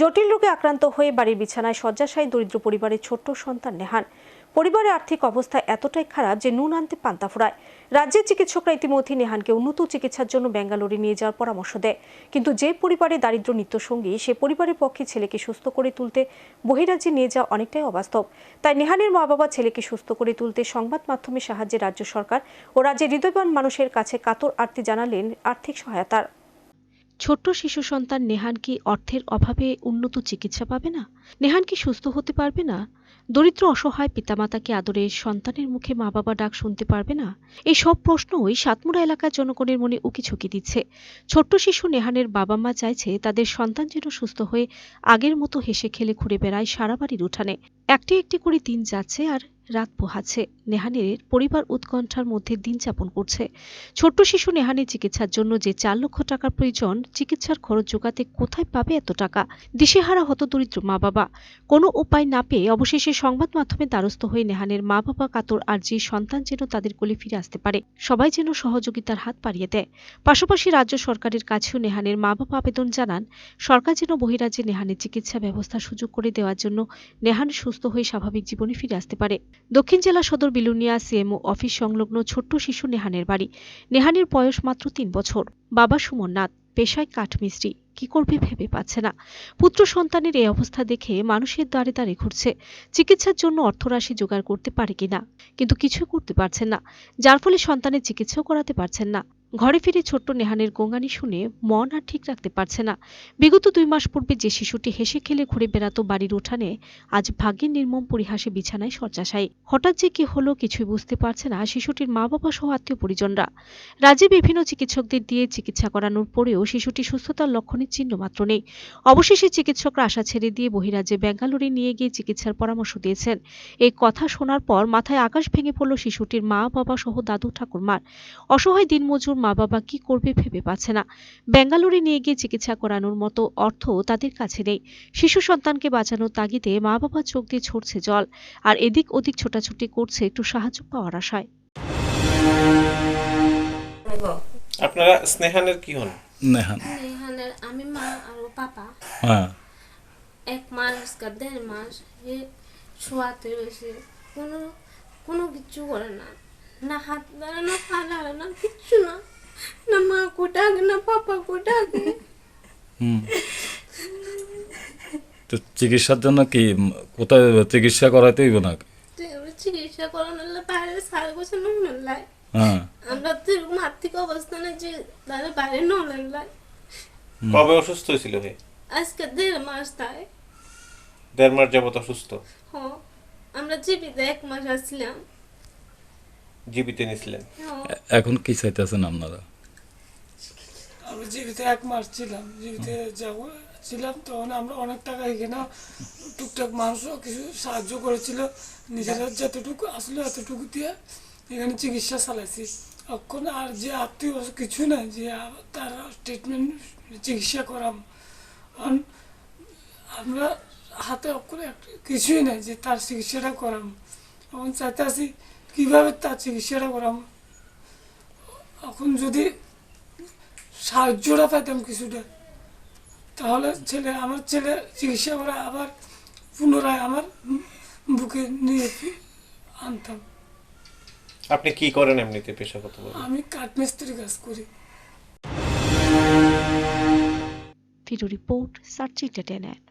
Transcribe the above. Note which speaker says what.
Speaker 1: জটিল রোগে আক্রান্ত হয়ে বাড়ির বিছানায় শয্যাশায়ী দরিদ্র পরিবারের ছোট্ট সন্তান নেহান। পরিবারের আর্থিক অবস্থা এতটাই খারাপ যে নুন আনতে পান্তা ফুরায়। রাজ্যের চিকিৎসকরা ইতিমধ্যে নেহানকে উন্নত চিকিৎসার জন্য ব্যাঙ্গালোরে নিয়ে যাওয়ার পরামর্শ দেয়। কিন্তু যে পরিবারে দারিদ্র নিত্যসঙ্গী, সে পরিবারের পক্ষে ছেলেকে সুস্থ করে তুলতে বহিরাজ্যে নিয়ে যাওয়া অনেকটাই অবাস্তব। তাই নেহানের মা বাবা ছেলেকে সুস্থ করে তুলতে সংবাদ মাধ্যমে সাহায্যে রাজ্য সরকার ও রাজ্যের হৃদয়বান মানুষের কাছে কাতর আর্তি জানালেন আর্থিক সহায়তার। ছোট্ট শিশু সন্তান নেহান কি অর্থের অভাবে উন্নত চিকিৎসা পাবে না? নেহান কি সুস্থ হতে পারবে না? দরিদ্র অসহায় পিতামাতাকে আদরে সন্তানের মুখে মা বাবা ডাক শুনতে পারবে না? এই সব প্রশ্নই সাতমুড়া এলাকার জনগণের মনে উকিঝুঁকি দিচ্ছে। ছোট্ট শিশু নেহানের বাবা মা চাইছে তাদের সন্তান যেন সুস্থ হয়ে আগের মতো হেসে খেলে ঘুরে বেড়ায় সারা বাড়ির উঠানে। একটি একটি করে দিন যাচ্ছে আর রাত পোহাচ্ছে। নেহানের পরিবার উৎকণ্ঠার মধ্যে দিন যাপন করছে। ছোট্ট শিশু নেহানের চিকিৎসার জন্য যে চার লক্ষ টাকার প্রয়োজন, চিকিৎসার খরচ যোগাতে কোথায় পাবে এত টাকা? দিশেহারা হত দরিদ্র মা বাবা কোনো উপায় না পেয়ে অবশেষে সংবাদ মাধ্যমে দ্বারস্থ হয়ে নেহানের মা বাবা কাতর আর যে সন্তান যেন তাদের কোলে ফিরে আসতে পারে, সবাই যেন সহযোগিতার হাত বাড়িয়ে দেয়। পাশাপাশি রাজ্য সরকারের কাছেও নেহানের মা বাবা আবেদন জানান, সরকার যেন বহিরাজ্যে নেহানের চিকিৎসা ব্যবস্থা সুযোগ করে দেওয়ার জন্য নেহান সুস্থ হয়ে স্বাভাবিক জীবনে ফিরে আসতে পারে। দক্ষিণ জেলা সদর বিলুনিয়া সিএমও অফিস সংলগ্ন ছোট্ট শিশু নেহানের বাড়ি, নেহানের বয়স মাত্র তিন বছর। বাবা সুমন নাথ। পেশায় কাঠমিস্ত্রি। কি করবে ভেবে পাচ্ছে না। পুত্র সন্তানের এই অবস্থা দেখে মানুষের দ্বারে দ্বারে ঘুরছে। চিকিৎসার জন্য অর্থরাশি জোগাড় করতে পারে কিনা? কিন্তু কিছু করতে পারছেন না। যার ফলে সন্তানের চিকিৎসাও করাতে পারছেন না। ঘরে ফিরে ছোট্ট নেহানের গোঙানি শুনে মন আর ঠিক রাখতে পারছে না। বিগত দুই মাস পূর্বে যে শিশুটি হেসে খেলে ঘুরে বেড়াতো বাড়ির উঠানে, আজ ভাগ্যের নির্মম পরিহাসে বিছানায় শয্যাশায়ী। হঠাৎ যে কি হলো কিছুই বুঝতে পারছে না শিশুটির মা বাবা সহ আত্মীয় পরিজনরা। রাজ্যে বিভিন্ন চিকিৎসকদের দিয়ে চিকিৎসা করানোর পরেও শিশুটি সুস্থতার লক্ষণের চিহ্ন মাত্র নেই। অবশেষে চিকিৎসকরা আশা ছেড়ে দিয়ে বহিরাজ্যে ব্যাঙ্গালোরে নিয়ে গিয়ে চিকিৎসার পরামর্শ দিয়েছেন। এই কথা শোনার পর মাথায় আকাশ ভেঙে পড়ল শিশুটির মা বাবা সহ দাদু ঠাকুরমার। অসহায় দিনমজুর মা বাবা কি করবে ভেবে পাচ্ছে না। ব্যাঙ্গালোরে নিয়ে গিয়ে চিকিৎসা করানোর মতো অর্থ তাদের কাছে নেই। শিশু সন্তানকে বাঁচানোর তাগিদে মা বাবা চোখ দিয়ে ছড়ছে জল আর এদিক ওদিক ছোটাছুটি করছে একটু সাহায্য পাওয়ার আশায়।
Speaker 2: আপনারা স্নেহানের কি হন?
Speaker 3: নেহান
Speaker 4: এখানে আমি মা আর ও পাপা।
Speaker 3: হ্যাঁ।
Speaker 4: এক মাস কা দেড় মাস এ শোয়াতে রয়েছে কোনো কোনো কিচ্ছু করে না। না হাত দাঁড়া না পা দাঁড়া না কিচ্ছু না না মা কোটাকে না পাপা কোটাকে
Speaker 3: তো চিকিৎসার জন্য কি কোথায় চিকিৎসা করাইতে হইব না
Speaker 4: চিকিৎসা করানো হলে বাইরে সারা লাই।
Speaker 3: হ্যাঁ।
Speaker 4: আমরা তো এরকম আর্থিক অবস্থানে যে তাদের বাইরে নুন লাই।
Speaker 2: কবে অসুস্থ হয়েছিল হে?
Speaker 4: আজকে দেড় মাস তাই।
Speaker 2: দেড় মাস যাবত অসুস্থ?
Speaker 4: হ আমরা জীবিত এক মাস আসছিলাম
Speaker 2: জীবিতে নিছিলেন
Speaker 3: এখন কি চাইতেছেন আপনারা?
Speaker 5: আমি জীবিত এক মাস ছিলাম। জীবিত যাব ছিলাম তখন আমরা অনেক টাকা এখানে টুকটাক মানুষও কিছু সাহায্য করেছিল। নিজেরা যতটুকু আসলে এতটুকু দিয়ে এখানে চিকিৎসা চালাইছি। এখন আর যে আত্মীয় কিছু নাই যে তারা ট্রিটমেন্ট চিকিৎসা করাম। কারণ আমরা হাতে অক্ষরে কিছুই নাই যে তার চিকিৎসাটা করাম। এখন চাইতে আছি কীভাবে তার চিকিৎসাটা করাম? এখন যদি সাহায্যটা পাইতাম কিছুটা তাহলে ছেলে আমার ছেলে চিকিৎসা করে আবার পুনরায় আমার বুকে নিয়ে আনতাম।
Speaker 2: আপনি কি করেন এমনিতে পেশাগত
Speaker 5: আমি কাঠমিস্ত্রি কাজ করি।
Speaker 1: Video report search entertainment